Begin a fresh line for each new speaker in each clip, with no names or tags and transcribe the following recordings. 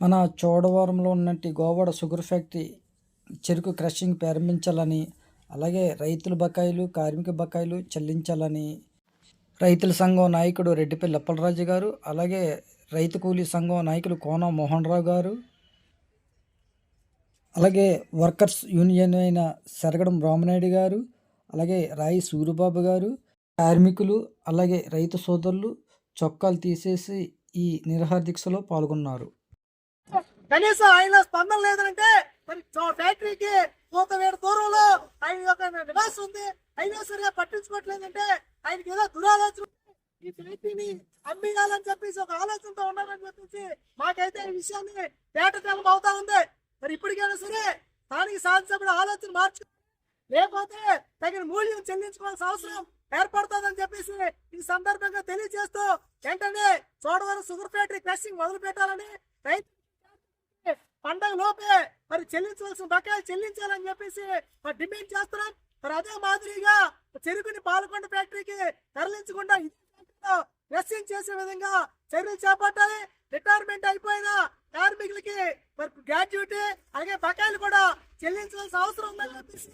మన చోడవరంలో ఉన్నట్టు గోవాడ షుగర్ ఫ్యాక్టరీ చెరుకు క్రషింగ్ ప్రారంభించాలని అలాగే రైతుల బకాయిలు కార్మిక బకాయిలు చెల్లించాలని రైతుల సంఘం నాయకుడు రెడ్డిపల్లి అప్పలరాజు గారు అలాగే రైతు కూలీ సంఘం నాయకులు కోన మోహన్ రావు గారు అలాగే వర్కర్స్ యూనియన్ అయిన సెరగడం రామనాయుడు గారు అలాగే రాయి సూరిబాబు గారు కార్మికులు అలాగే రైతు సోదరులు చొక్కాలు తీసేసి ఈ నిరహార దీక్షలో పాల్గొన్నారు.
కనీసం ఆయన స్పందన లేదంటే మరి చో- ఫ్యాక్టరీకి కోత వేడు దూరంలో ఆయన యొక్క నివాసం ఉంది. అయినా సరే పట్టించుకోవట్లేదంటే ఆయనకి ఏదో దురాలోచన ఈ ఫ్యాక్టరీని అమ్మేయాలని చెప్పేసి ఒక ఆలోచనతో ఉన్నారని చెప్పేసి మాకైతే ఈ విషయాన్ని తేటతెల్లం అవుతా ఉంది. మరి ఇప్పటికైనా సరే స్థానిక సాధించబడిన ఆలోచన మార్చు లేకపోతే తగిన మూల్యం చెల్లించుకోవాల్సిన అవసరం ఏర్పడుతుందని చెప్పేసి ఈ సందర్భంగా తెలియజేస్తూ వెంటనే చోడవరం షుగర్ ఫ్యాక్టరీ క్రషింగ్ మొదలు పెట్టాలని రైతు పండగ లోపే మరి చెల్లించవలసిన బకాయిలు చెల్లించాలని చెప్పేసి మరి డిమాండ్ చేస్తున్నాం. మరి అదే మాదిరిగా చెరుకుని పాలకొండ ఫ్యాక్టరీకి తరలించకుండా ఇదే చేసే విధంగా చర్యలు చేపట్టాలి. రిటైర్మెంట్ అయిపోయిన కార్మికులకి మరి గ్రాడ్యుయేటీ అలాగే బకాయిలు కూడా చెల్లించవలసిన అవసరం ఉందని చెప్పేసి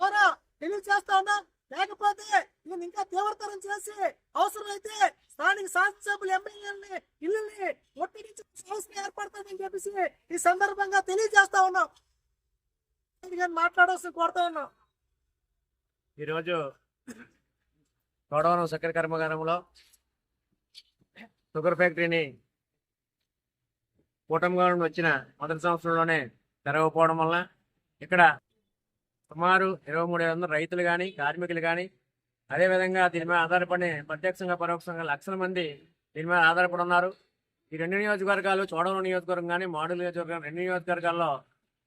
ద్వారా తెలియజేస్తా ఉన్నాం. లేకపోతే దీన్ని ఇంకా తీవ్రతరం చేసి అవసరమైతే స్థానిక శాసనసభ్యులు ఎమ్మెల్యేలని ఇల్లుని ఒట్టిగించే అవసరం ఏర్పడుతుందని చెప్పేసి ఈ సందర్భంగా తెలియజేస్తా ఉన్నాం. మాట్లాడాల్సి కోరుతా ఉన్నాం.
ఈరోజు తోడవరం చక్కెర కర్మగారంలో షుగర్ ఫ్యాక్టరీని కూటమిగా వచ్చిన మొదటి సంవత్సరంలోనే తెరవకపోవడం వల్ల ఇక్కడ సుమారు ఇరవై మూడు వందల రైతులు కానీ కార్మికులు కానీ అదేవిధంగా దీని మీద ఆధారపడి ప్రత్యక్షంగా పరోక్షంగా లక్షల మంది దీని మీద ఆధారపడి ఉన్నారు. ఈ రెండు నియోజకవర్గాలు చోడవరం నియోజకవర్గం కానీ మోడల్ నియోజకవర్గం రెండు నియోజకవర్గాల్లో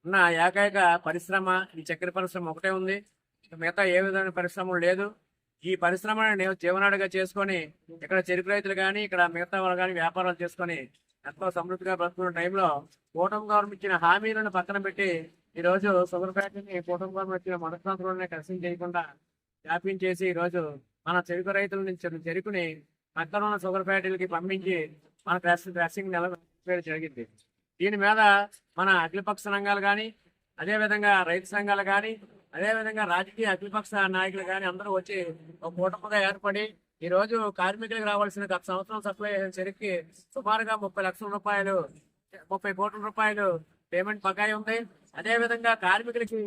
ఉన్న ఏకైక పరిశ్రమ ఈ చక్కెర పరిశ్రమ ఒకటే ఉంది. మిగతా ఏ విధమైన పరిశ్రమలు లేదు. ఈ పరిశ్రమని నేను జీవనాడిగా చేసుకొని ఇక్కడ చెరుకు రైతులు కానీ ఇక్కడ మిగతా వాళ్ళు కానీ వ్యాపారాలు చేసుకొని ఎంతో సమృద్ధిగా బ్రతుకున్న టైంలో కూటమి గవర్నమెంట్ ఇచ్చిన హామీలను పక్కన పెట్టి ఈ రోజు షుగర్ ఫ్యాక్టరీని కూటమి గవర్నమెంట్ ఇచ్చిన మొదటి సంవత్సరంలోనే కసిం చేయకుండా వ్యాపించేసి ఈ రోజు మన చెరుకు రైతుల నుంచి చెరుకుని పక్కన ఉన్న షుగర్ ఫ్యాక్టరీలకి పంపించి మన డ్రెస్సింగ్ క్రషింగ్ జరిగింది. దీని మీద మన అఖిలపక్ష సంఘాలు కానీ అదేవిధంగా రైతు సంఘాలు కానీ అదేవిధంగా రాజకీయ అఖిలపక్ష నాయకులు కానీ అందరూ వచ్చి ఒక కూటమిగా ఏర్పడి ఈ రోజు కార్మికులకు రావాల్సిన గత సంవత్సరం సప్లై చెరుకు సుమారుగా ముప్పై లక్షల రూపాయలు ముప్పై కోట్ల రూపాయలు పేమెంట్ బకాయి ఉంది. అదే విధంగా కార్మికులకి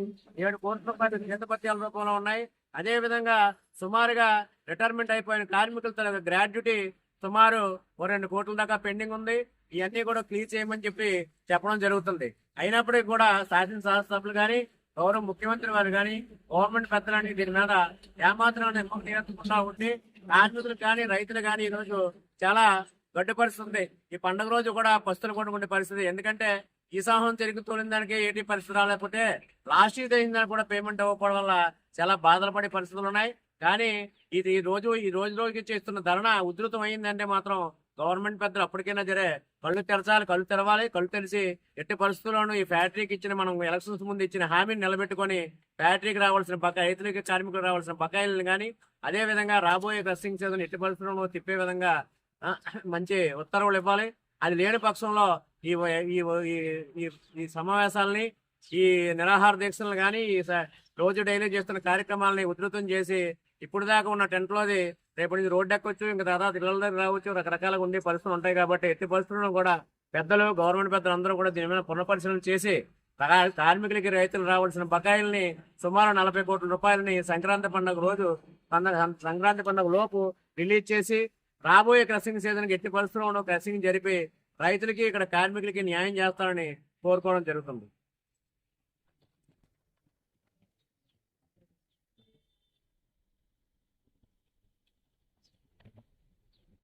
ఏడు కోట్ల రూపాయలు నిజపత్యాల రూపంలో ఉన్నాయి. అదేవిధంగా సుమారుగా రిటైర్మెంట్ అయిపోయిన కార్మికులతో గ్రాడ్యుటీ సుమారు ఓ రెండు కోట్ల దాకా పెండింగ్ ఉంది. ఇవన్నీ కూడా క్లియర్ చేయమని చెప్పి చెప్పడం జరుగుతుంది. అయినప్పటికీ కూడా శాసన సభ్యులు కానీ గౌరవ ముఖ్యమంత్రి వారు కానీ గవర్నమెంట్ పెద్దలాంటి దీని మీద ఏమాత్రం నియంత్రకుండా ఉండి కార్మికులు కానీ రైతులు కానీ ఈ రోజు చాలా గడ్డు పరిస్థితి ఉంది ఈ పండుగ రోజు కూడా పస్తులు కొనుక్కునే పరిస్థితి. ఎందుకంటే ఈ సాహం తిరిగి తోలిన దానికి ఏటి పరిస్థితి రాలేకపోతే లాస్ట్ ఇయర్ అయిన కూడా పేమెంట్ అవ్వకపోవడం వల్ల చాలా బాధలు పడే పరిస్థితులు ఉన్నాయి. కానీ ఇది ఈ రోజు ఈ రోజు రోజుకి చేస్తున్న ధరణ ఉధృతం అయిందంటే మాత్రం గవర్నమెంట్ పెద్దలు అప్పటికైనా జరే కళ్ళు తెరచాలి కళ్ళు తెరవాలి. కళ్ళు తెరిచి ఎట్టి పరిస్థితుల్లోనూ ఈ ఫ్యాక్టరీకి ఇచ్చిన మనం ఎలక్షన్స్ ముందు ఇచ్చిన హామీని నిలబెట్టుకొని ఫ్యాక్టరీకి రావాల్సిన బకాయి రైతులకి కార్మికులకు రావాల్సిన బకాయిలను కానీ అదే విధంగా రాబోయే క్రస్టింగ్ సీజన్ ఎట్టి పరిస్థితుల్లో తిప్పే విధంగా మంచి ఉత్తర్వులు ఇవ్వాలి. అది లేని పక్షంలో ఈ ఈ ఈ- సమావేశాలని ఈ నిరాహార దీక్షలను కానీ ఈ స- రోజు డైలీ చేస్తున్న కార్యక్రమాలని ఉధృతం చేసి ఇప్పుడు దాకా ఉన్న టెంట్లోది రేపటి నుంచి రోడ్డు ఎక్కొచ్చు ఇంకా తర్వాత ఇళ్ళ దగ్గర రావచ్చు రకరకాలుగా ఉండే పరిస్థితులు ఉంటాయి కాబట్టి ఎట్టి పరిస్థితుల్లో కూడా పెద్దలు గవర్నమెంట్ పెద్దలు అందరూ కూడా దీని మీద పునఃపరిశీలన చేసి కార్మికులకి రైతులు రావాల్సిన బకాయిల్ని సుమారు నలభై కోట్ల రూపాయలని సంక్రాంతి పండుగ రోజు పండగ సంక్రాంతి పండుగ లోపు రిలీజ్ చేసి రాబోయే క్రసింగ్ సీజన్కి ఎట్టి పరిస్థితుల్లో క్రసింగ్ జరిపి రైతులకి ఇక్కడ కార్మికులకి న్యాయం చేస్తారని కోరుకోవడం జరుగుతుంది.